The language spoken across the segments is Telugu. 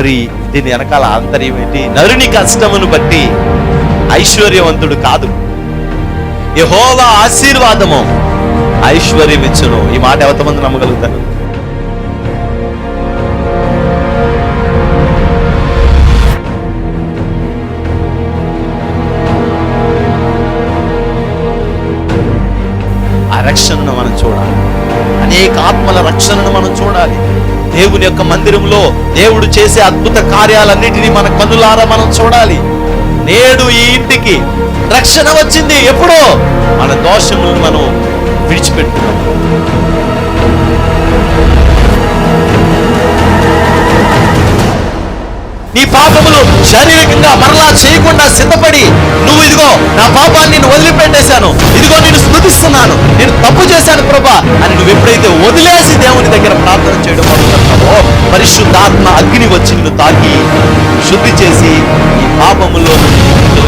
మరి దీని వెనకాల ఆంతర్యం ఏంటి? నరుని కష్టమును బట్టి ఐశ్వర్యవంతుడు కాదు. యహోవా ఆశీర్వాదము ఐశ్వర్యం ఇచ్చును ఈ మాట ఎంతమంది నమ్మగలుగుతారు? ఆ రక్షణను మనం చూడాలి. అనేక ఆత్మల రక్షణను మనం చూడాలి. దేవుని యొక్క మందిరంలో దేవుడు చేసే అద్భుత కార్యాలన్నిటినీ మన కనులారా మనం చూడాలి. నేడు ఈ ఇంటికి రక్షణ వచ్చింది. ఎప్పుడో? మన దోషములను మనం విడిచిపెట్టుకున్నాం. నీ పాపములు శారీరకంగా మరలా చేయకుండా సిద్ధపడి నువ్వు ఇదిగో నా పాపాన్ని నేను వదిలిపెట్టేశాను. ఇదిగో నేను స్మృతిస్తున్నాను నేను తప్పు చేశాను ప్రభా అని నువ్వు ఎప్పుడైతే వదిలేసి దేవుని దగ్గర ప్రార్థన చేయడం మొదలుపెడతావో పరిశుద్ధాత్మ అగ్ని వచ్చి నిన్ను తాకి శుద్ధి చేసి ఈ పాపములో నుండి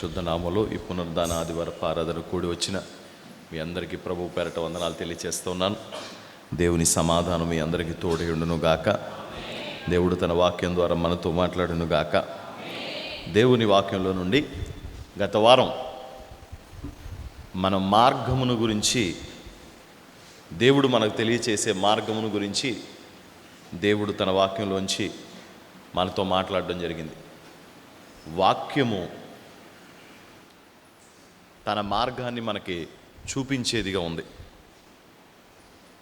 పరిశుద్ధ నామలో ఈ పునరుద్ధాన ఆదివారపు ఆరాధన కూడి వచ్చిన మీ అందరికీ ప్రభు పేరట వందనాలు తెలియచేస్తున్నాను. దేవుని సమాధానం మీ అందరికీ తోడేయుండును గాక. దేవుడు తన వాక్యం ద్వారా మనతో మాట్లాడును గాక. దేవుని వాక్యంలో నుండి గత వారం మన మార్గమును గురించి దేవుడు మనకు తెలియచేసే మార్గమును గురించి దేవుడు తన వాక్యంలోంచి మనతో మాట్లాడడం జరిగింది. వాక్యము తన మార్గాన్ని మనకి చూపించేదిగా ఉంది.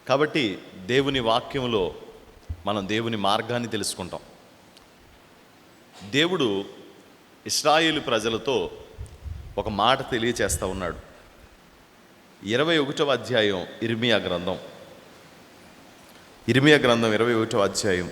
కాబట్టి దేవుని వాక్యంలో మనం దేవుని మార్గాన్ని తెలుసుకుంటాం. దేవుడు ఇస్రాయేలు ప్రజలతో ఒక మాట తెలియచేస్తూ ఉన్నాడు. ఇరవై ఒకటవ అధ్యాయం ఇర్మియా గ్రంథం. ఇర్మియా గ్రంథం ఇరవై ఒకటవ అధ్యాయం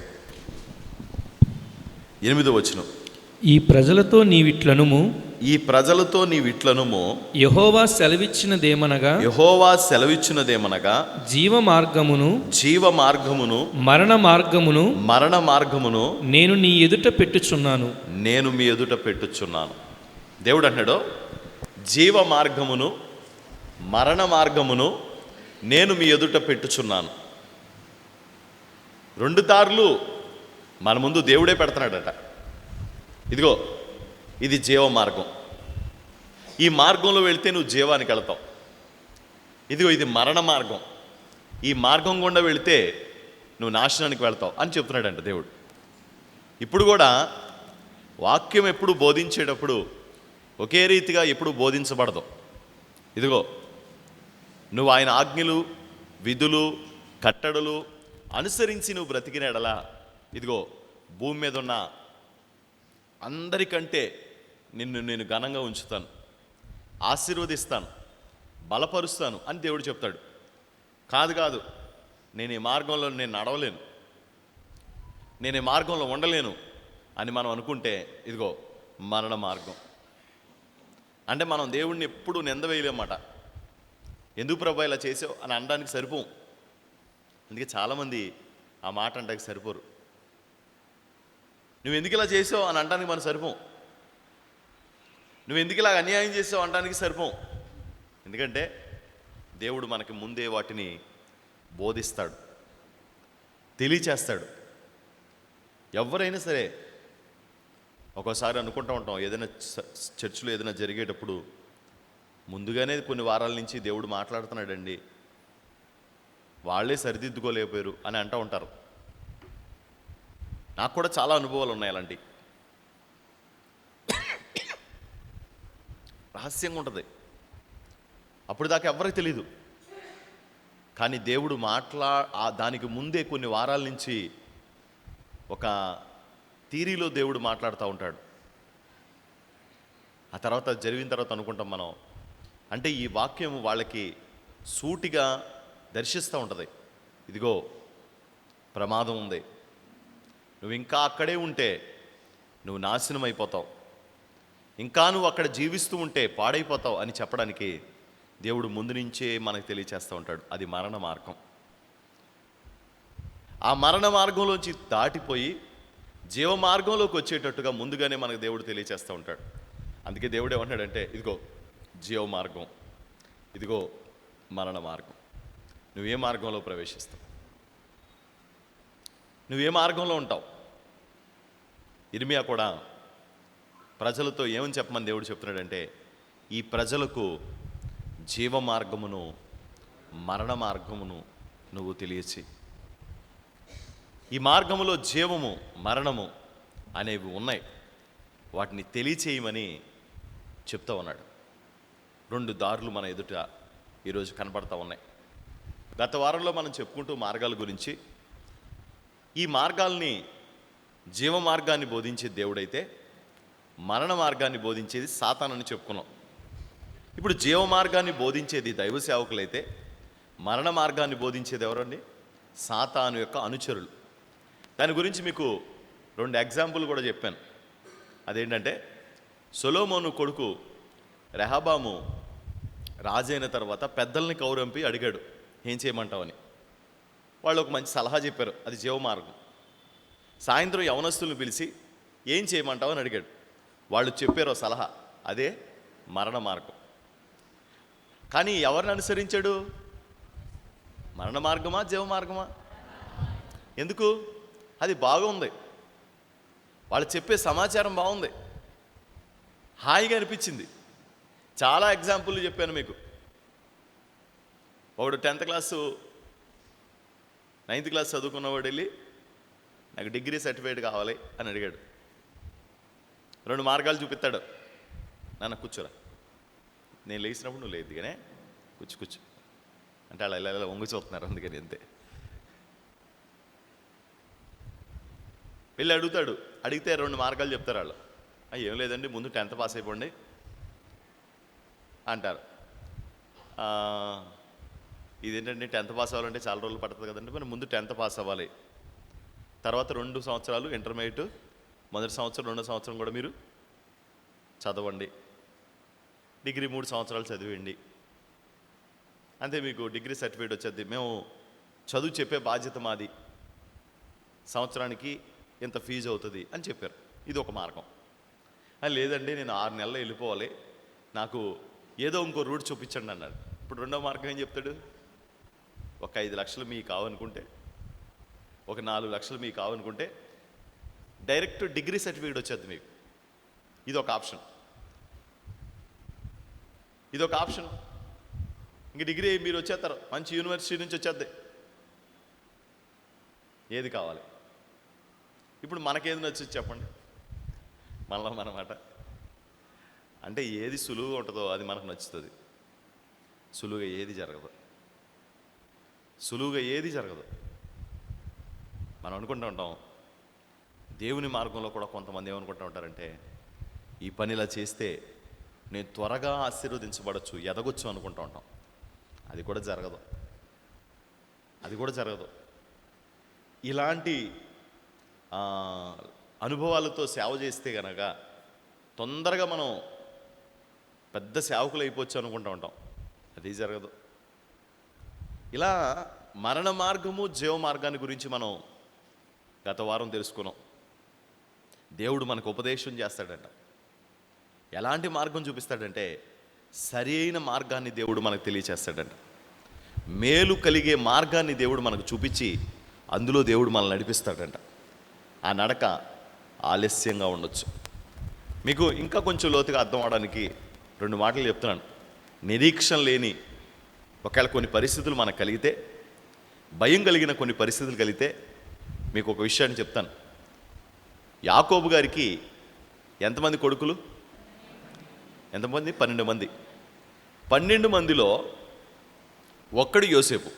ఎనిమిదో వచనం. ఈ ప్రజలతో నీవిట్లనుము. ఈ ప్రజలతో నీవిట్లనుము. యహోవా సెలవిచ్చినదేమనగా. యహోవా సెలవిచ్చినదేమనగా. జీవ మార్గమును. జీవ మార్గమును. మరణ మార్గమును. మరణ మార్గమును. నేను నీ ఎదుట పెట్టుచున్నాను. నేను మీ ఎదుట పెట్టుచున్నాను. దేవుడు అంటున్నాడు జీవ మార్గమును మరణ మార్గమును నేను మీ ఎదుట పెట్టుచున్నాను. రెండు దారులు మన ముందు దేవుడే పెడుతున్నాడట. ఇదిగో ఇది జీవ మార్గం. ఈ మార్గంలో వెళితే నువ్వు జీవానికి వెళతావు. ఇదిగో ఇది మరణ మార్గం. ఈ మార్గం గుండా వెళితే నువ్వు నాశనానికి వెళతావు అని చెప్తున్నాడంట దేవుడు. ఇప్పుడు కూడా వాక్యం ఎప్పుడు బోధించేటప్పుడు ఒకే రీతిగా ఎప్పుడు బోధించబడదు. ఇదిగో నువ్వు ఆయన ఆజ్ఞలు విధులు కట్టడలు అనుసరించి నువ్వు బ్రతికిన ఎడలా ఇదిగో భూమి మీద ఉన్న అందరికంటే నిన్ను నేను ఘనంగా ఉంచుతాను. ఆశీర్వదిస్తాను. బలపరుస్తాను అని దేవుడు చెప్తాడు. కాదు కాదు నేను ఈ మార్గంలో నేను నడవలేను. నేను ఈ మార్గంలో ఉండలేను అని మనం అనుకుంటే ఇదిగో మరణ మార్గం. అంటే మనం దేవుడిని ఎప్పుడు నిందవేయలేమాట ఎందుకు ప్రభా ఇలా చేసావు అని అనడానికి సరిపోం అందుకే చాలామంది ఆ మాట అంటే సరిపోరు. నువ్వు ఎందుకు ఇలా చేసావు? అని అనడానికి మనం సరిపోం. నువ్వు ఎందుకు ఇలా అన్యాయం చేసావు? అనడానికి సరిపోం. ఎందుకంటే దేవుడు మనకి ముందే వాటిని బోధిస్తాడు. తెలియచేస్తాడు. ఎవరైనా సరే ఒక్కోసారి అనుకుంటూ ఉంటాం ఏదైనా చ- చర్చిలో ఏదైనా జరిగేటప్పుడు ముందుగానే కొన్ని వారాల నుంచి దేవుడు మాట్లాడుతున్నాడండి. వాళ్ళే సరిదిద్దుకోలేకపోయారు అని అంటూ ఉంటారు. నాకు కూడా చాలా అనుభవాలు ఉన్నాయి అలాంటి. రహస్యంగా ఉంటుంది. అప్పుడు దాకా ఎవరికి తెలియదు కానీ దేవుడు మాట్లా దానికి ముందే కొన్ని వారాల నుంచి ఒక థీరీలో దేవుడు మాట్లాడుతూ ఉంటాడు. ఆ తర్వాత జరిగిన తర్వాత అనుకుంటాం మనం. అంటే ఈ వాక్యం వాళ్ళకి సూటిగా దర్శిస్తూ ఉంటుంది. ఇదిగో ప్రమాదం ఉంది. నువ్వు ఇంకా అక్కడే ఉంటే నువ్వు నాశనం అయిపోతావు ఇంకా నువ్వు అక్కడ జీవిస్తూ ఉంటే పాడైపోతావు అని చెప్పడానికి దేవుడు ముందు నుంచే మనకు తెలియచేస్తూ ఉంటాడు. అది మరణ మార్గం. ఆ మరణ మార్గంలోంచి దాటిపోయి జీవ మార్గంలోకి వచ్చేటట్టుగా ముందుగానే మనకు దేవుడు తెలియచేస్తూ ఉంటాడు. అందుకే దేవుడు ఏమంటాడంటే ఇదిగో జీవ మార్గం ఇదిగో మరణ మార్గం. నువ్వే మార్గంలో ప్రవేశిస్తావు? నువ్వే మార్గంలో ఉంటావు. ఇర్మియా కూడా ప్రజలతో ఏమని చెప్పమని దేవుడు చెప్తున్నాడంటే ఈ ప్రజలకు జీవ మార్గమును మరణ మార్గమును నువ్వు తెలియచి ఈ మార్గములో జీవము మరణము అనేవి ఉన్నాయి. వాటిని తెలియచేయమని చెప్తా ఉన్నాడు. రెండు దారులు మన ఎదుట ఈరోజు కనపడతా ఉన్నాయి. గత వారంలో మనం చెప్పుకుంటూ మార్గాల గురించి ఈ మార్గాల్ని జీవ మార్గాన్ని బోధించే దేవుడైతే మరణ మార్గాన్ని బోధించేది సాతానని చెప్పుకున్నాం. ఇప్పుడు జీవ మార్గాన్ని బోధించేది దైవ సేవకులైతే మరణ మార్గాన్ని బోధించేది ఎవరండి? సాతాను యొక్క అనుచరులు. దాని గురించి మీకు రెండు ఎగ్జాంపుల్ కూడా చెప్పాను. అదేంటంటే సొలోమోను కొడుకు రెహబాము రాజైన తర్వాత పెద్దల్ని కౌరంపి అడిగాడు ఏం చేయమంటావని వాళ్ళు ఒక మంచి సలహా చెప్పారు. అది జీవ మార్గం. సాయంత్రం యవనస్తులను పిలిచి ఏం చేయమంటావు? అని అడిగాడు. వాళ్ళు చెప్పారు సలహా. అదే మరణ మార్గం. కానీ ఎవరిని అనుసరించాడు? మరణ మార్గమా జీవ మార్గమా? ఎందుకు? అది బాగుంది. వాళ్ళు చెప్పే సమాచారం బాగుంది. హాయిగా అనిపించింది. చాలా ఎగ్జాంపుల్ చెప్పాను మీకు. ఒకడు టెన్త్ క్లాసు నైన్త్ క్లాస్ చదువుకున్నవాడు వెళ్ళి నాకు డిగ్రీ సర్టిఫికేట్ కావాలి అని అడిగాడు. రెండు మార్గాలు చూపిస్తాడు. నాన్న కూర్చోరా. నేను లేచినప్పుడు నువ్వు లేదు కానీ కూర్చు కూర్చు. అంటే అలా ఇలా ఇలా చూస్తున్నారు అందుకని అంతే. వెళ్ళి అడుగుతాడు. అడిగితే రెండు మార్గాలు చెప్తారు వాళ్ళు. ఏం లేదండి ముందు టెన్త్ పాస్ అయిపోండి అంటారు. ఇది ఏంటంటే టెన్త్ పాస్ అవ్వాలంటే చాలా రోజులు పడుతుంది కదండి మనం ముందు టెన్త్ పాస్ అవ్వాలి. తర్వాత రెండు సంవత్సరాలు ఇంటర్మీడియట్ మొదటి సంవత్సరం రెండో సంవత్సరం కూడా మీరు చదవండి. డిగ్రీ మూడు సంవత్సరాలు చదివండి అంతే మీకు డిగ్రీ సర్టిఫికేట్ వచ్చేది. మేము చదువు చెప్పే బాధ్యత మాది. సంవత్సరానికి ఇంత ఫీజు అవుతుంది అని చెప్పారు. ఇది ఒక మార్గం. లేదండి నేను ఆరు నెలలు వెళ్ళిపోవాలి. నాకు ఏదో ఇంకో రూట్ చూపించండి అన్నాడు ఇప్పుడు రెండో మార్గం ఏం చెప్తాడు? ఒక ఐదు లక్షలు మీకు కావనుకుంటే ఒక నాలుగు లక్షలు మీకు కావనుకుంటే డైరెక్ట్ డిగ్రీ సర్టిఫికేట్ వచ్చేది మీకు. ఇది ఒక ఆప్షన్. ఇది ఒక ఆప్షన్. ఇంక డిగ్రీ మీరు వచ్చేస్తారు మంచి యూనివర్సిటీ నుంచి వచ్చేద్ది. ఏది కావాలి? ఇప్పుడు మనకేది నచ్చింది చెప్పండి. మనలో మనమాట. అంటే ఏది సులువుగా ఉంటుందో అది మనకు నచ్చుతుంది. సులువుగా ఏది జరగదు. సులువుగా ఏది జరగదు. మనం అనుకుంటూ ఉంటాం దేవుని మార్గంలో కూడా కొంతమంది ఏమనుకుంటూ ఉంటారంటే ఈ పని ఇలా చేస్తే నేను త్వరగా ఆశీర్వదించబడచ్చు ఎదగొచ్చు అనుకుంటూ ఉంటాం. అది కూడా జరగదు. అది కూడా జరగదు. ఇలాంటి అనుభవాలతో సేవ చేస్తే కనుక తొందరగా మనం పెద్ద సేవకులు అయిపోవచ్చు అనుకుంటూ ఉంటాం. అది జరగదు. ఇలా మరణ మార్గము జీవ మార్గాన్ని గురించి మనం గత వారం తెలుసుకున్నాం. దేవుడు మనకు ఉపదేశం చేస్తాడంట. ఎలాంటి మార్గం చూపిస్తాడంటే సరి అయిన మార్గాన్ని దేవుడు మనకు తెలియచేస్తాడంట. మేలు కలిగే మార్గాన్ని దేవుడు మనకు చూపించి అందులో దేవుడు మనల్ని నడిపిస్తాడంట. ఆ నడక ఆలస్యంగా ఉండొచ్చు. మీకు ఇంకా కొంచెం లోతుగా అర్థం అవడానికి రెండు మాటలు చెప్తున్నాను. నిరీక్షణ లేని ఒకవేళ కొన్ని పరిస్థితులు మనకు కలిగితే భయం కలిగిన కొన్ని పరిస్థితులు కలిగితే మీకు ఒక విషయాన్ని చెప్తాను. యాకోబు గారికి ఎంతమంది కొడుకులు? ఎంతమంది? పన్నెండు మంది. పన్నెండు మందిలో ఒక్కడు యోసేపు.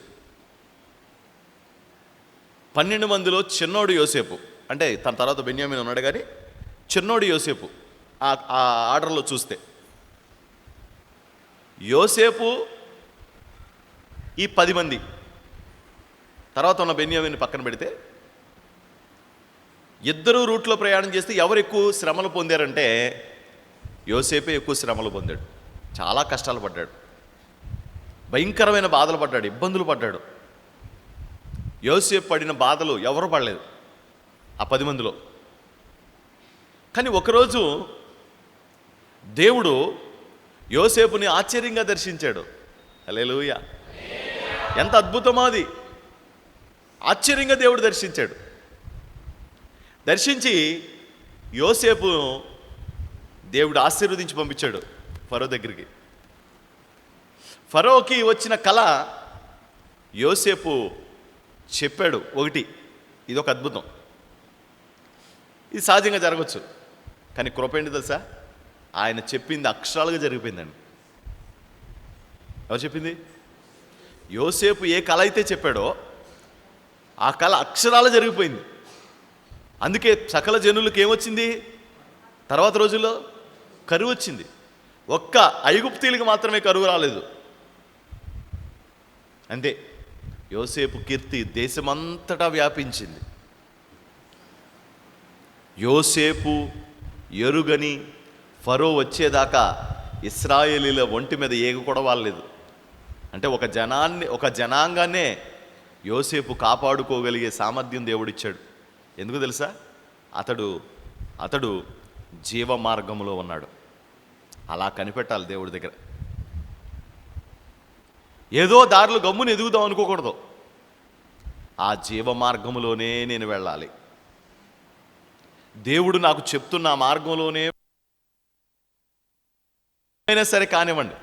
పన్నెండు మందిలో చిన్నోడు యోసేపు. అంటే తన తర్వాత బెన్యామిన్ ఉన్నాడు కానీ చిన్నోడు యోసేపు ఆ ఆ ఆర్డర్లో చూస్తే. యోసేపు ఈ పది మంది. తర్వాత ఉన్న బెన్యామిని పక్కన పెడితే ఇద్దరు రూట్లో ప్రయాణం చేస్తే ఎవరు ఎక్కువ శ్రమలు పొందారంటే యోసేపే ఎక్కువ శ్రమలు పొందాడు. చాలా కష్టాలు పడ్డాడు. భయంకరమైన బాధలు పడ్డాడు ఇబ్బందులు పడ్డాడు. యోసేపు పడిన బాధలు ఎవరు పడలేదు ఆ పది మందిలో. కానీ ఒకరోజు దేవుడు యోసేపుని ఆశ్చర్యంగా దర్శించాడు. హల్లెలూయా! ఎంత అద్భుతమో అది. ఆశ్చర్యంగా దేవుడు దర్శించాడు. దర్శించి యోసేపు దేవుడు ఆశీర్వదించి పంపించాడు ఫరో దగ్గరికి. ఫరోకి వచ్చిన కళ యోసేపు చెప్పాడు ఒకటి ఇది ఒక అద్భుతం. ఇది సహజంగా జరగచ్చు కానీ కృప ఏంటి తెలుసా? ఆయన చెప్పింది అక్షరాలుగా జరిగిపోయిందండి. ఎవరు చెప్పింది? యోసేపు ఏ కళ అయితే చెప్పాడో ఆ కళ అక్షరాల జరిగిపోయింది. అందుకే సకల జనులకు ఏమొచ్చింది? తర్వాత రోజుల్లో కరువు వచ్చింది. ఒక్క ఐగుప్తీలకు మాత్రమే కరువు రాలేదు. అంతే. యోసేపు కీర్తి దేశమంతటా వ్యాపించింది. యోసేపు ఎరుగని ఫరో వచ్చేదాకా ఇస్రాయేలీల ఒంటి మీద ఏగ కూడా వాళ్ళలేదు అంటే ఒక జనాన్ని ఒక జనాంగాన్నే యోసేపు కాపాడుకోగలిగే సామర్థ్యం దేవుడిచ్చాడు. ఎందుకు తెలుసా? అతడు అతడు జీవ మార్గంలో ఉన్నాడు. అలా కనిపెట్టాలి దేవుడి దగ్గర. ఏదో దారిలో గమ్ముని ఎదుగుదాం అనుకోకూడదు. ఆ జీవ మార్గములోనే నేను వెళ్ళాలి. దేవుడు నాకు చెప్తున్న మార్గంలోనే అయినా సరే కానివ్వండి.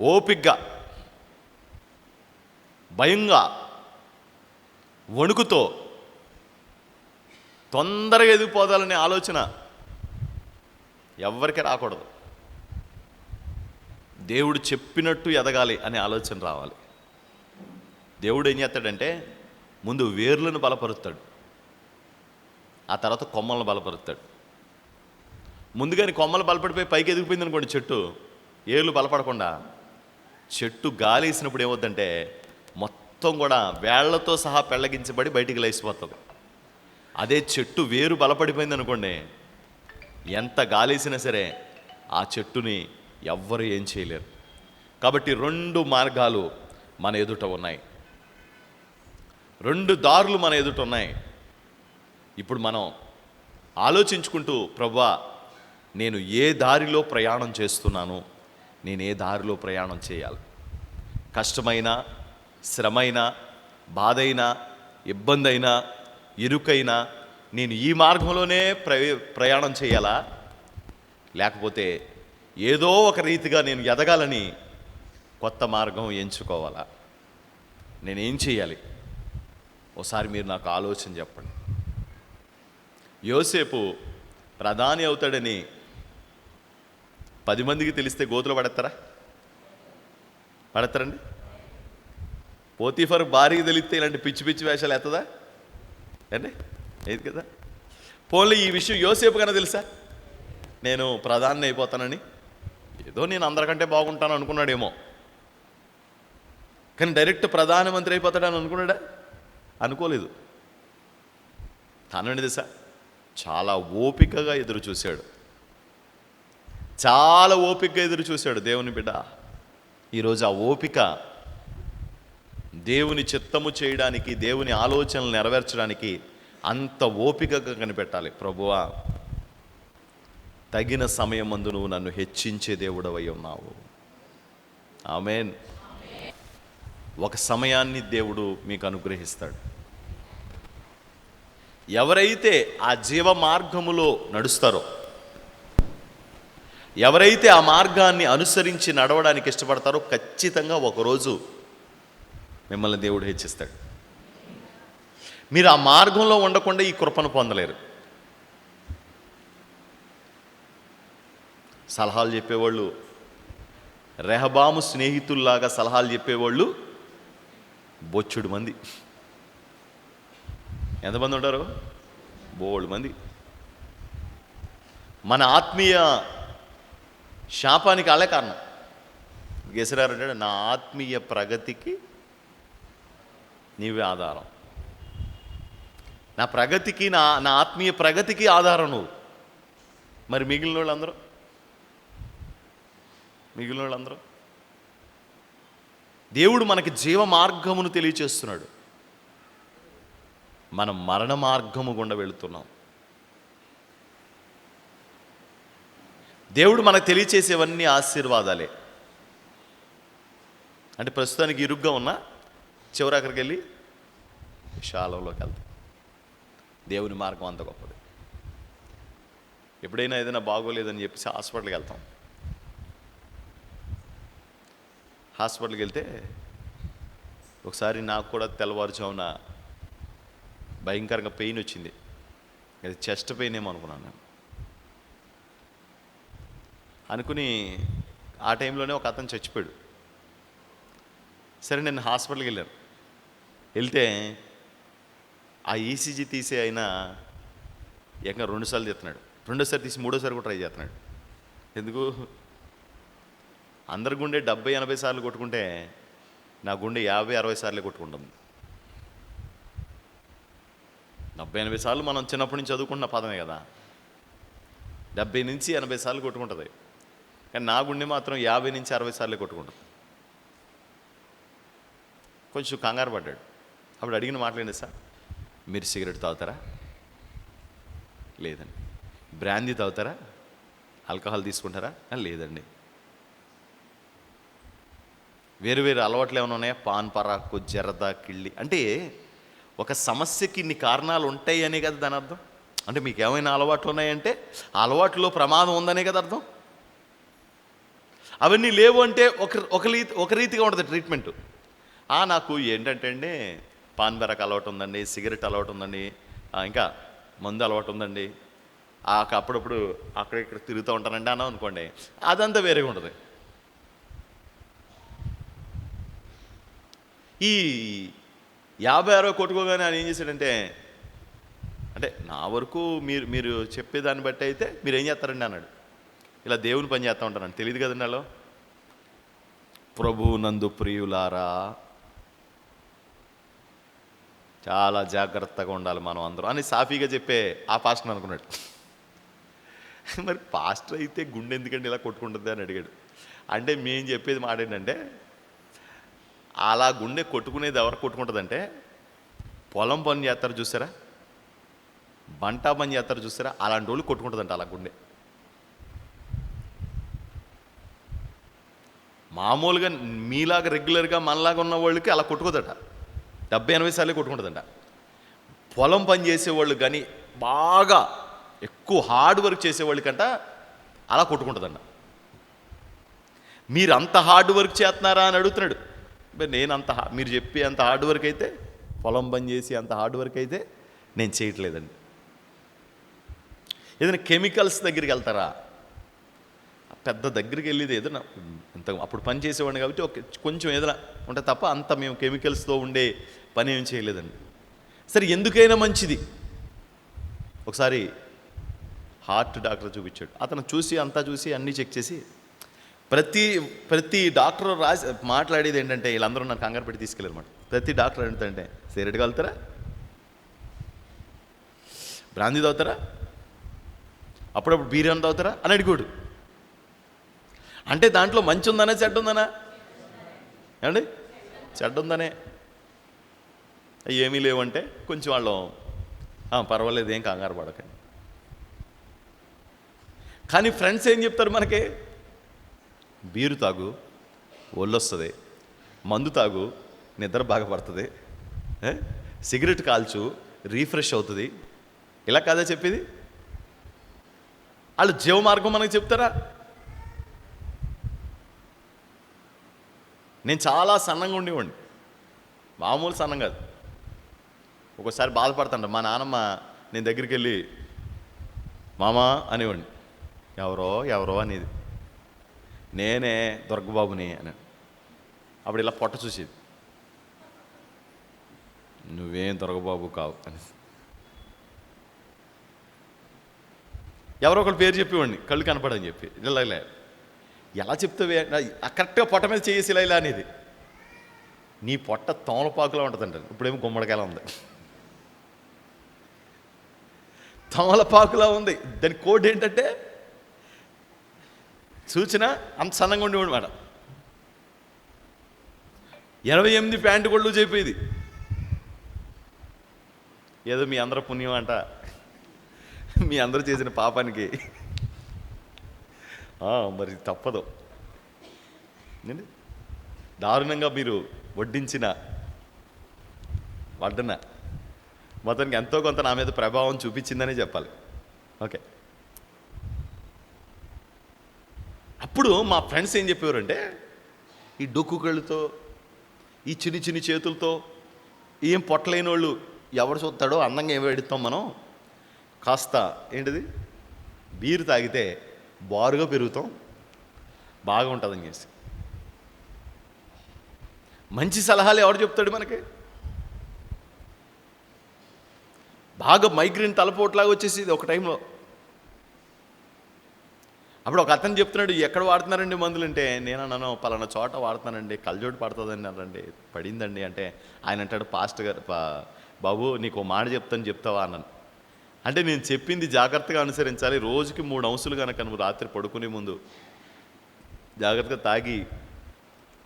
ఓపిగ్గా భయంగా వణుకుతో తొందరగా ఎదిగిపోదాలనే ఆలోచన ఎవరికి రాకూడదు. దేవుడు చెప్పినట్టు ఎదగాలి అనే ఆలోచన రావాలి. దేవుడు ఏం చేస్తాడంటే ముందు వేర్లను బలపరుస్తాడు. ఆ తర్వాత కొమ్మలను బలపరుస్తాడు. ముందుగాని కొమ్మలు బలపడిపోయి పైకి ఎదిగిపోయింది అనుకోండి చెట్టు ఏర్లు బలపడకుండా చెట్టు గాలేసినప్పుడు ఏమవుద్దంటే మొత్తం కూడా వేళ్ళతో సహా పెళ్ళగించబడి బయటికి లేచిపోతుంది అదే చెట్టు వేరు బలపడిపోయింది అనుకోండి ఎంత గాలేసినా సరే ఆ చెట్టుని ఎవ్వరు ఏం చేయలేరు. కాబట్టి రెండు మార్గాలు మన ఎదుట ఉన్నాయి. రెండు దారులు మన ఎదుట ఉన్నాయి. ఇప్పుడు మనం ఆలోచించుకుంటూ ప్రవ్వా నేను ఏ దారిలో ప్రయాణం చేస్తున్నాను? నేను ఏ దారిలో ప్రయాణం చేయాలి. కష్టమైన శ్రమైన బాధైనా ఇబ్బంది అయినా ఇరుకైనా నేను ఈ మార్గంలోనే ప్రయాణం చేయాలా? లేకపోతే ఏదో ఒక రీతిగా నేను ఎదగాలని కొత్త మార్గం ఎంచుకోవాలా? నేనేం చేయాలి? ఒకసారి మీరు నాకు ఆలోచన చెప్పండి. యోసేపు ప్రధాని అవుతాడని పది మందికి తెలిస్తే గోతులు పడతారా పడతారండి పోతీఫర్ భారీగా తెలిస్తే ఇలాంటి పిచ్చి పిచ్చి వేషాలు ఎత్తదా ఏంటి? ఏది కదా? పోన్లే ఈ విషయం యోసేపు కన్నా తెలుసా? నేను ప్రధాని అయిపోతానని. ఏదో నేను అందరికంటే బాగుంటాను అనుకున్నాడేమో. కానీ డైరెక్ట్ ప్రధానమంత్రి అయిపోతాడని అనుకున్నాడా? అనుకోలేదు. తనండి తెలుసా? చాలా ఓపికగా ఎదురు చూశాడు చాలా ఓపికగా ఎదురు చూశాడు దేవుని బిడ్డ. ఈరోజు ఆ ఓపిక దేవుని చిత్తము చేయడానికి దేవుని ఆలోచనలు నెరవేర్చడానికి అంత ఓపికగా కనిపెట్టాలి. ప్రభువా తగిన సమయం మందు నువ్వు నన్ను హెచ్చించే దేవుడవై ఉన్నావు. ఆమెన్. ఒక సమయాన్ని దేవుడు మీకు అనుగ్రహిస్తాడు. ఎవరైతే ఆ జీవ మార్గములో నడుస్తారో ఎవరైతే ఆ మార్గాన్ని అనుసరించి నడవడానికి ఇష్టపడతారో ఖచ్చితంగా ఒకరోజు మిమ్మల్ని దేవుడు హెచ్చిస్తాడు. మీరు ఆ మార్గంలో ఉండకుండా ఈ కృపను పొందలేరు. సలహాలు చెప్పేవాళ్ళు రెహబాము స్నేహితుల్లాగా సలహాలు చెప్పేవాళ్ళు బొచ్చుడు మంది. ఎంతమంది ఉంటారు? బోళ్ళు మంది. మన ఆత్మీయ శాపానికి వాళ్ళే కారణం. గెసరారు అంటే నా ఆత్మీయ ప్రగతికి నీవే ఆధారం. నా ప్రగతికి నా నా ఆత్మీయ ప్రగతికి ఆధారం నువ్వు. మరి మిగిలిన వాళ్ళందరూ మిగిలిన వాళ్ళందరూ దేవుడు మనకి జీవ మార్గమును తెలియచేస్తున్నాడు. మనం మరణ మార్గము గుండా వెళుతున్నాం. దేవుడు మనకు తెలియచేసేవన్నీ ఆశీర్వాదాలే. అంటే ప్రస్తుతానికి ఇరుగ్గా ఉన్నా చివరి అక్కడికి వెళ్ళి విశాలంలోకి వెళ్తాం దేవుని మార్గం అంత గొప్పది. ఎప్పుడైనా ఏదైనా బాగోలేదని చెప్పేసి హాస్పిటల్కి వెళ్తాం. హాస్పిటల్కి వెళ్తే ఒకసారి నాకు కూడా తెల్లవారుజామున భయంకరంగా పెయిన్ వచ్చింది. అది చెస్ట్ పెయిన్ ఏమో అనుకున్నాను నేను. అనుకుని ఆ టైంలోనే ఒక అతను చచ్చిపోయాడు. సరే నేను హాస్పిటల్కి వెళ్ళాను. వెళ్తే ఆ ఈసీజీ తీసే అయినా ఏకంగా రెండుసార్లు చేస్తున్నాడు రెండోసారి తీసి మూడోసారి కూడా ట్రై చేస్తున్నాడు. ఎందుకు? అందరి గుండె డెబ్బై ఎనభై సార్లు కొట్టుకుంటే నా గుండె యాభై అరవై సార్లే కొట్టుకుంటుంది. డెబ్బై ఎనభై సార్లు మనం చిన్నప్పటి నుంచి చదువుకున్న పదమే కదా. డెబ్బై నుంచి ఎనభై సార్లు కొట్టుకుంటుంది. కానీ నా గుండె మాత్రం యాభై నుంచి అరవై సార్లు కొట్టుకుంటుంది. కొంచెం కంగారు పడ్డాడు. అప్పుడు అడిగిన మాట్లాడింది సార్? మీరు సిగరెట్ తాగుతారా? లేదండి. బ్రాందీ తాగుతారా? ఆల్కహాల్ తీసుకుంటారా? లేదండి. వేరు వేరు అలవాట్లు ఏమైనా ఉన్నాయా? పాన్ పరాకు జరద కిళ్ళి. అంటే ఒక సమస్యకి ఇన్ని కారణాలు ఉంటాయి అనే కదా దాని అర్థం. అంటే మీకు ఏమైనా అలవాట్లు ఉన్నాయంటే అలవాట్లో ప్రమాదం ఉందనే కదా అర్థం. అవన్నీ లేవు అంటే ఒక ఒక రీతి ఒక రీతిగా ఉంటుంది ట్రీట్మెంట్ ఆ నాకు ఏంటంటే అండి పాన్ బెరక్ అలవాటు ఉందండి సిగరెట్ అలవాటు ఉందండి ఇంకా మందు అలవాటు ఉందండి అప్పుడప్పుడు అక్కడ ఇక్కడ తిరుగుతూ ఉంటానండి అన్నాం అనుకోండి అదంతా వేరేగా ఉంటుంది. ఈ యాభై అరవై కొట్టుకోగానే ఆయన ఏం చేశాడంటే అంటే నా వరకు మీరు మీరు చెప్పేదాన్ని బట్టి అయితే మీరు ఏం చేస్తారండి అన్నాడు. ఇలా దేవుని పని చేస్తూ ఉంటానండి. తెలియదు కదండి నాలో ప్రభు నందు ప్రియులారా చాలా జాగ్రత్తగా ఉండాలి మనం అందరూ. అని సాఫీగా చెప్పే ఆ పాస్టర్ అనుకున్నాడు. మరి పాస్టర్ అయితే గుండె ఎందుకండి ఇలా కొట్టుకుంటుంది అని అడిగాడు. అంటే మేము చెప్పేది మాట ఏంటంటే అలా గుండె కొట్టుకునేది ఎవరు కొట్టుకుంటుందంటే పొలం పని చేస్తారు చూసారా? బంటా పని చేస్తారు చూసారా? అలాంటి వాళ్ళు కొట్టుకుంటుందంట అలా గుండె. మామూలుగా మీలాగా రెగ్యులర్గా మనలాగా ఉన్న వాళ్ళకి అలా కొట్టుకోదట. డెబ్బై ఎనభై సార్లు కొట్టుకుంటుందంట. పొలం పని చేసేవాళ్ళు కానీ బాగా ఎక్కువ హార్డ్ వర్క్ చేసేవాళ్ళకంట అలా కొట్టుకుంటుందంట. మీరు అంత హార్డ్ వర్క్ చేస్తున్నారా అని అడుగుతున్నాడు. నేను అంత మీరు చెప్పే అంత హార్డ్ వర్క్ అయితే పొలం పని చేసి అంత హార్డ్ వర్క్ అయితే నేను చేయట్లేదండి. ఏదైనా కెమికల్స్ దగ్గరికి వెళ్తారా? పెద్ద దగ్గరికి వెళ్ళేది ఏదైనా ఇంత అప్పుడు పని చేసేవాడిని కాబట్టి ఒక కొంచెం ఏదైనా ఉంటే తప్ప అంత మేము కెమికల్స్తో ఉండే పని ఏం చేయలేదండి. సరే ఎందుకైనా మంచిది. ఒకసారి హార్ట్ డాక్టర్ చూపించాడు. అతను చూసి అంతా చూసి అన్నీ చెక్ చేసి ప్రతి ప్రతి డాక్టర్ రాసి మాట్లాడేది ఏంటంటే వీళ్ళందరూ నన్ను కంగారు పెట్టి తీసుకెళ్ళారు అనమాట ప్రతి డాక్టర్ ఏంటంటే సిగరెట్ కలుతారా? బ్రాందీ తాగుతారా? అప్పుడప్పుడు బీర్యానీ తాగుతారా? అని అడిగాడు అంటే దాంట్లో మంచి ఉందనా చెడ్డ ఉందనా ఏమండి? చెడ్డ ఉందనే ఏమీ లేవంటే కొంచెం వాళ్ళు పర్వాలేదు ఏం కంగారు పడకండి. కానీ ఫ్రెండ్స్ ఏం చెప్తారు మనకి? బీరు తాగు ఒళ్ళొస్తుంది. మందు తాగు నిద్ర బాగా పడుతుంది. సిగరెట్ కాల్చు రీఫ్రెష్ అవుతుంది. ఇలా కాదా చెప్పేది? వాళ్ళు జీవ మార్గం మనకు చెప్తారా? నేను చాలా సన్నంగా ఉండేవాడిని. మామూలు సన్నం కాదు. ఒక్కోసారి బాధపడుతుంట మా నాన్నమ్మ నేను దగ్గరికి వెళ్ళి మామా అనేవాడిని. ఎవరో ఎవరో అనేది. నేనే దుర్గబాబుని అని అప్పుడు ఇలా పొట్ట చూసేది. నువ్వేం దొరకబాబు కావు అని ఎవరో ఒకళ్ళు పేరు చెప్పేవాడిని. కళ్ళు కనపడని చెప్పి. ఇలా ఇలా. ఎలా చెప్తావే? కరెక్ట్గా పొట్ట మీద చేసి ఇలా ఇలా అనేది. నీ పొట్ట తోమలపాకులో ఉంటుందండి ఇప్పుడేమో గుమ్మడికాయలా ఉంది. తమలపాకులా ఉంది. దాని కోడ్ ఏంటంటే సూచన అంత సన్నంగా ఉండేవాడు మేడం. ఇరవై ఎనిమిది ప్యాంటు కొళ్ళు చెప్పేది ఏదో మీ అందరూ పుణ్యం అంట. మీ అందరూ చేసిన పాపానికి మరి తప్పదు. దారుణంగా మీరు వడ్డించిన వడ్డన. మొత్తానికి ఎంతో కొంత నా మీద ప్రభావం చూపించిందని చెప్పాలి. ఓకే. అప్పుడు మా ఫ్రెండ్స్ ఏం చెప్పేవారంటే ఈ డొక్కు కళ్ళుతో ఈ చిన్ని చిన్ని చేతులతో ఏం పొట్టలేని వాళ్ళు ఎవడు చూస్తాడో అందంగా ఏమి పెడతాం మనం? కాస్త ఏంటిది? బీరు తాగితే బారుగా పెరుగుతాం బాగా ఉంటుందని చేసి మంచి సలహాలు ఎవరు చెప్తాడు మనకి? బాగా మైగ్రేన్ తలపోట్లాగా వచ్చేసి ఒక టైంలో. అప్పుడు ఒక అతను చెప్తున్నాడు ఎక్కడ వాడుతున్నారండి మందులు అంటే నేను అన్నాను పలానా చోట వాడుతున్నానండి కళ్ళజోడు పడుతుందండి అనండి పడిందండి. అంటే ఆయన అంటాడు పాస్ట్ గారు బాబు నీకు ఓ మాట చెప్తాను చెప్తావా? అన్నాను. అంటే నేను చెప్పింది జాగ్రత్తగా అనుసరించాలి. రోజుకి మూడు అంశాలు కనుక నువ్వు రాత్రి పడుకునే ముందు జాగ్రత్తగా తాగి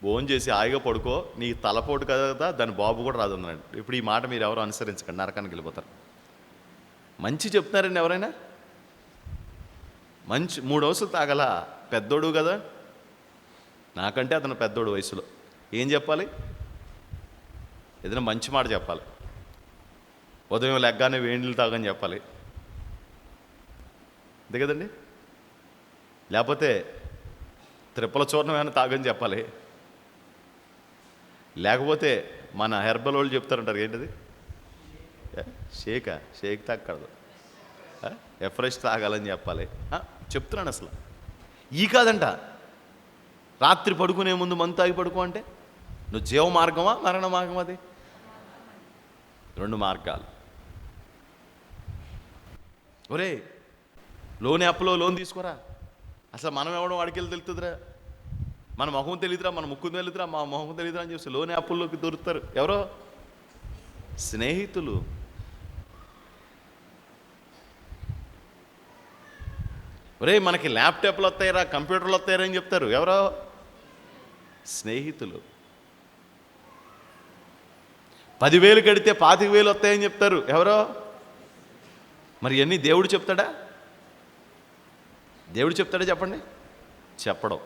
భోజనం చేసి హాయిగా పడుకో. నీ తలపోటు కదా దాని బాబు కూడా రాదు అన్నాడు. ఇప్పుడు ఈ మాట మీరు ఎవరు అనుసరించకండి నరకానికి వెళ్ళిపోతారు. మంచి చెప్తున్నారండి ఎవరైనా? మంచి మూడు అవసరం తాగల? పెద్దోడు కదా. నాకంటే అతను పెద్దోడు వయసులో. ఏం చెప్పాలి? ఏదైనా మంచి మాట చెప్పాలి. ఉదయం లెగ్గానే వేణీళ్ళు తాగని చెప్పాలి. అంతే కదండి? లేకపోతే త్రిప్పల చూర్ణం ఏమైనా తాగని చెప్పాలి. లేకపోతే మన హెర్బల్ వాళ్ళు చెప్తారంటారు ఏంటిది? ఏ? షేకా షేక్ తాగకూడదు. ఎఫ్రెష్ తాగాలని చెప్పాలి. చెప్తున్నాను అసలు. ఈ కాదంట. రాత్రి పడుకునే ముందు మందు తాగి పడుకో అంటే నువ్వు జీవ మార్గమా మరణ మార్గం అది? రెండు మార్గాలు. ఒరే లోన్ యాప్లో లోన్ తీసుకోరా? అసలు మనం ఎవడం వాడికి వెళ్ళి తెలుతుందిరా మన మొహం తెలియదురా మన ముక్కు తెలియదురా మా మొహం తెలియదురా అని చెప్పి లోన్ యాప్ల్లోకి దొరుకుతారు. ఎవరో? స్నేహితులు. ఒరే మనకి ల్యాప్టాప్లు వస్తాయిరా కంప్యూటర్లు వస్తాయిరా అని చెప్తారు. ఎవరో? స్నేహితులు. పదివేలు కడితే పాతిక వేలు వస్తాయని చెప్తారు. ఎవరో? మరి ఇవన్నీ దేవుడు చెప్తాడా? దేవుడు చెప్తాడా చెప్పండి? చెప్పడం.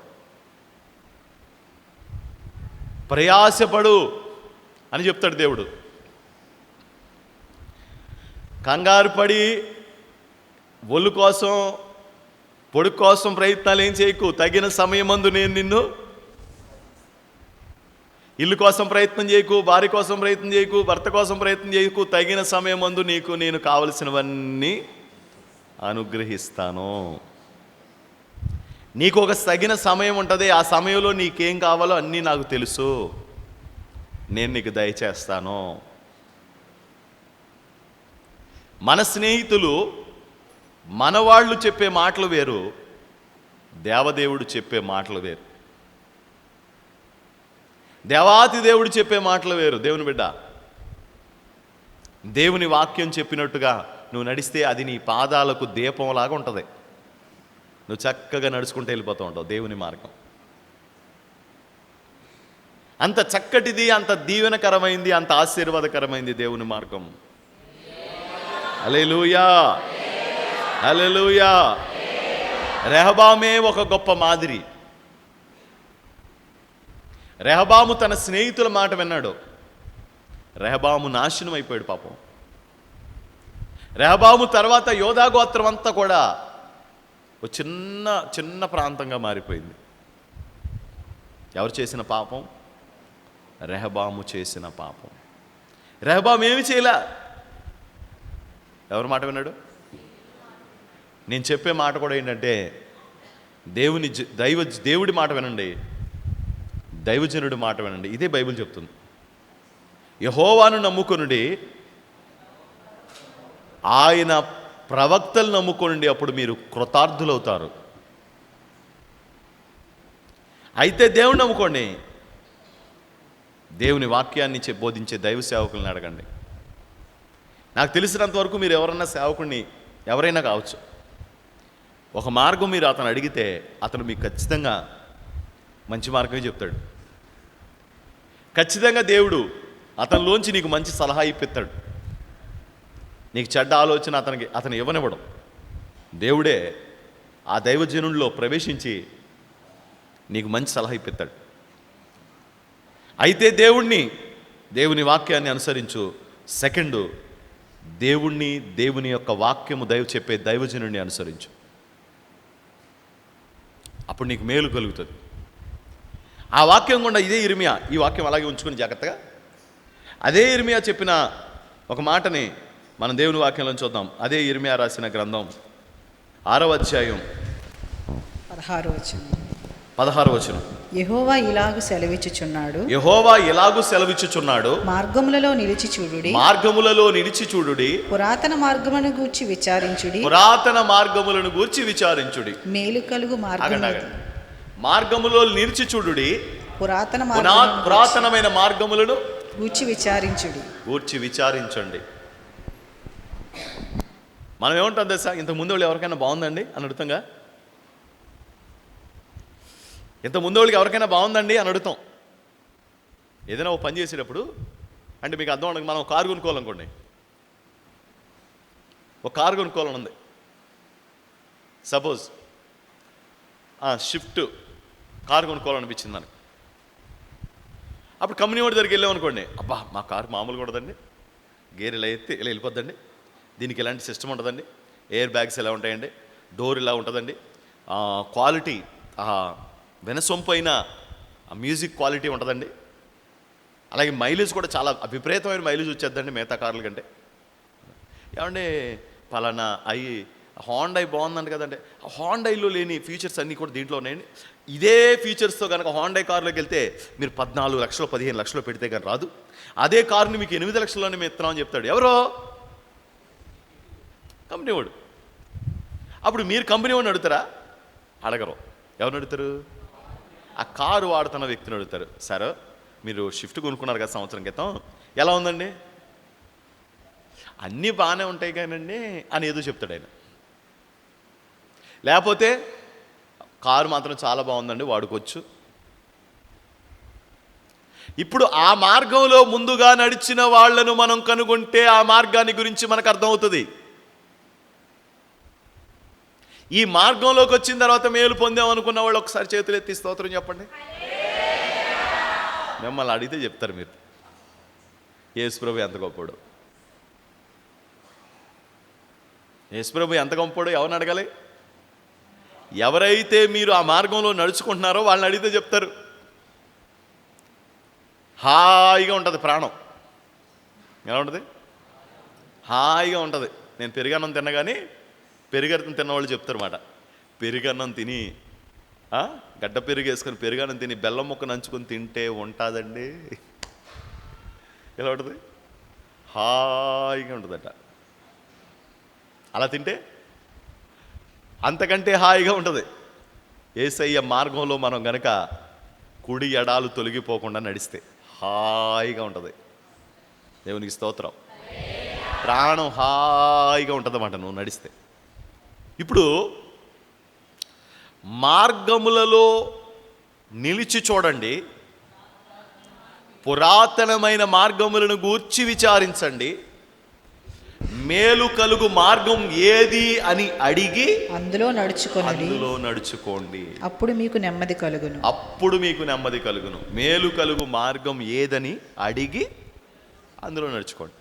ప్రయాసపడు అని చెప్తాడు దేవుడు. కంగారు పడి ఒళ్ళు కోసం పొడుగు కోసం ప్రయత్నాలు ఏం చేయకు. తగిన సమయమందు నేను నిన్ను ఇల్లు కోసం ప్రయత్నం చేయకు భార్య కోసం ప్రయత్నం చేయకు భర్త కోసం ప్రయత్నం చేయకు తగిన సమయం అందు నీకు నేను కావలసినవన్నీ అనుగ్రహిస్తాను. నీకు ఒక తగిన సమయం ఉంటుంది ఆ సమయంలో నీకేం కావాలో అన్నీ నాకు తెలుసు. నేను నీకు దయచేస్తాను. మన స్నేహితులు మనవాళ్ళు చెప్పే మాటలు వేరు దేవదేవుడు చెప్పే మాటలు వేరు. దేవాతి దేవుడు చెప్పే మాటలు వేరు. దేవుని బిడ్డ దేవుని వాక్యం చెప్పినట్టుగా నువ్వు నడిస్తే అది నీ పాదాలకు దీపంలాగా ఉంటుంది. నువ్వు చక్కగా నడుచుకుంటూ వెళ్ళిపోతూ ఉంటావు దేవుని మార్గం. అంత చక్కటిది అంత దీవెనకరమైంది అంత ఆశీర్వాదకరమైంది దేవుని మార్గం. అలెలుయా అలెలుయా రెహబామే ఒక గొప్ప మాదిరి. రెహబాము తన స్నేహితుల మాట విన్నాడు. రెహబాము నాశనం అయిపోయాడు పాపం. రెహబాము తర్వాత యోధా గోత్రం అంతా కూడా ఒక చిన్న చిన్న ప్రాంతంగా మారిపోయింది. ఎవరు చేసిన పాపం? రెహబాము చేసిన పాపం. రెహబాము ఏమి చేయలే. ఎవరు మాట విన్నాడు? నేను చెప్పే మాట కూడా ఏంటంటే దేవుని జ- దైవ దేవుడి మాట వినండి. దైవజనుడు మాట వినండి. ఇదే బైబిల్ చెప్తుంది. యహోవాను నమ్ముకొనుడి ఆయన ప్రవక్తలు నమ్ముకోండి అప్పుడు మీరు కృతార్థులవుతారు. అయితే దేవుని నమ్ముకోండి. దేవుని వాక్యాన్ని బోధించే దైవ సేవకుల్ని అడగండి. నాకు తెలిసినంత వరకు మీరు ఎవరన్నా సేవకుడిని ఎవరైనా కావచ్చు. ఒక మార్గం మీరు అతను అడిగితే అతను మీకు ఖచ్చితంగా మంచి మార్గమే చెప్తాడు. ఖచ్చితంగా దేవుడు అతనిలోంచి నీకు మంచి సలహా ఇప్పిస్తాడు. నీకు చెడ్డ ఆలోచన అతనికి అతను ఇవ్వనివ్వడం. దేవుడే ఆ దైవజనుల్లో ప్రవేశించి నీకు మంచి సలహా ఇప్పిస్తాడు. అయితే దేవుణ్ణి దేవుని వాక్యాన్ని అనుసరించు. సెకండ్ దేవుణ్ణి దేవుని యొక్క వాక్యము దైవ చెప్పే దైవజనుడిని అనుసరించు. అప్పుడు నీకు మేలు కలుగుతుంది. ఆ వాక్యం కూడా ఇదే ఇర్మియా. ఈ వాక్యం అలాగే ఉంచుకుని జాగ్రత్తగా. అదే ఇర్మియా చెప్పిన ఒక మాటని మనం దేవుని వాక్యంలో చూద్దాం. అదే ఇర్మియా రాసిన గ్రంథం. ఆరవ అధ్యాయం. పదహారు వచనం. పదహారు వచనం. యెహోవా ఇలాగు సెలవిచ్చుచున్నాడు. యహోవా ఎలాగూ సెలవిచ్చుచున్నాడు. మార్గములలో నిలిచి చూడుడి. మార్గములలో నిలిచి చూడుడి. పురాతన మార్గమును గూర్చి విచారించుడి. పురాతన మార్గములను గూర్చి విచారించుడి. మేలు కలుగు ఆగండి. మార్గములో నిలిచి చూడుడి. పురాతన పురాతనమైన మార్గములను గూర్చి విచారించుడి. గూర్చి విచారించండి. మనం ఏమంటాం తెలుసా? ఇంతకు ముందు వాళ్ళు ఎవరికైనా బాగుందండి? అని అడుగుతాంగా ఇంత ముందు వాళ్ళకి ఎవరికైనా బాగుందండి? అని అడుగుతాం ఏదైనా ఒక పని చేసేటప్పుడు అంటే మీకు అర్థం ఉండదు మనం కారు కొనుక్కోవాలనుకోండి. ఒక కారు కొనుక్కోవాలని ఉంది సపోజ్ షిఫ్ట్ కారు కొనుక్కోవాలనిపించింది మనకు అప్పుడు కంపెనీ వాడి దగ్గరికి వెళ్ళాం అనుకోండి అబ్బా మా కారు మామూలుగా ఉండదండి. గేర్ ఇలా ఎత్తి ఇలా వెళ్ళిపోద్దండి. దీనికి ఎలాంటి సిస్టమ్ ఉంటుందండి ఎయిర్ బ్యాగ్స్ ఎలా ఉంటాయండి. డోర్ ఇలా ఉంటుందండి. క్వాలిటీ ఆ, వెనసొంపు అయిన మ్యూజిక్ క్వాలిటీ ఉంటుందండి. అలాగే మైలేజ్ కూడా చాలా విపరీతమైన మైలేజ్ వచ్చేద్దండి మిగతా కార్ల కంటే. ఏమంటే పలానా అయి హాండై బాగుందండి కదండి. హాండైలో లేని ఫీచర్స్ అన్నీ కూడా దీంట్లో ఉన్నాయండి. ఇదే ఫీచర్స్తో కనుక హాండై కారులోకి వెళ్తే మీరు పద్నాలుగు లక్షలు పదిహేను లక్షలు పెడితే కానీ రాదు. అదే కారుని మీకు ఎనిమిది లక్షల్లోనే మేము ఇస్తున్నామని చెప్తాడు. ఎవరో? కంపెనీ వాడు. అప్పుడు మీరు కంపెనీ వాడిని అడుగుతారా? అడగరు. ఎవరిని అడుగుతారు? ఆ కారు వాడుతున్న వ్యక్తిని అడుగుతారు. సార్ మీరు షిఫ్ట్ కొనుక్కున్నారు కదా సంవత్సరం క్రితం. ఎలా ఉందండి? అన్నీ బాగానే ఉంటాయి కానండి అని ఏదో చెప్తాడు ఆయన. లేకపోతే కారు మాత్రం చాలా బాగుందండి వాడుకోవచ్చు. ఇప్పుడు ఆ మార్గంలో ముందుగా నడిచిన వాళ్ళను మనం కనుగొంటే ఆ మార్గాన్ని గురించి మనకు అర్థమవుతుంది. ఈ మార్గంలోకి వచ్చిన తర్వాత మేలు పొందాం అనుకున్న వాళ్ళు ఒకసారి చేతులు ఎత్తి స్తోత్రం చెప్పండి. మిమ్మల్ని అడిగితే చెప్తారు మీరు. యేసుప్రభు ఎంత గొప్పడు యేసుప్రభు ఎంత గొప్పడు ఎవరిని అడగాలి? ఎవరైతే మీరు ఆ మార్గంలో నడుచుకుంటున్నారో వాళ్ళని అడిగితే చెప్తారు. హాయిగా ఉంటుంది ప్రాణం. ఎలా ఉంటుంది? హాయిగా ఉంటుంది. నేను పెరుగన్నం తినగానే పెరుగన్నం తిన్నవాళ్ళు చెప్తారు మాట పెరుగన్నం తిని గడ్డ పెరుగు వేసుకొని పెరుగన్నం తిని బెల్లం ముక్క నంచుకొని తింటే ఉంటుందండి. ఎలా ఉంటుంది? హాయిగా ఉంటుందట. అలా తింటే అంతకంటే హాయిగా ఉంటుంది. ఏసయ్య మార్గంలో మనం గనక కుడి ఎడాలు తొలగిపోకుండా నడిస్తే హాయిగా ఉంటుంది. దేవునికి స్తోత్రం. ప్రాణం హాయిగా ఉంటుందన్నమాట నువ్వు నడిస్తే. ఇప్పుడు మార్గములలో నిలిచి చూడండి. పురాతనమైన మార్గములను గూర్చి విచారించండి. మేలు కలుగు మార్గం ఏది అని అడిగి అందులో నడుచుకొనుడి. అందులో నడుచుకోండి. అప్పుడు మీకు నెమ్మది కలుగును. అప్పుడు మీకు నెమ్మది కలుగును. మేలు కలుగు మార్గం ఏదని అడిగి అందులో నడుచుకోండి.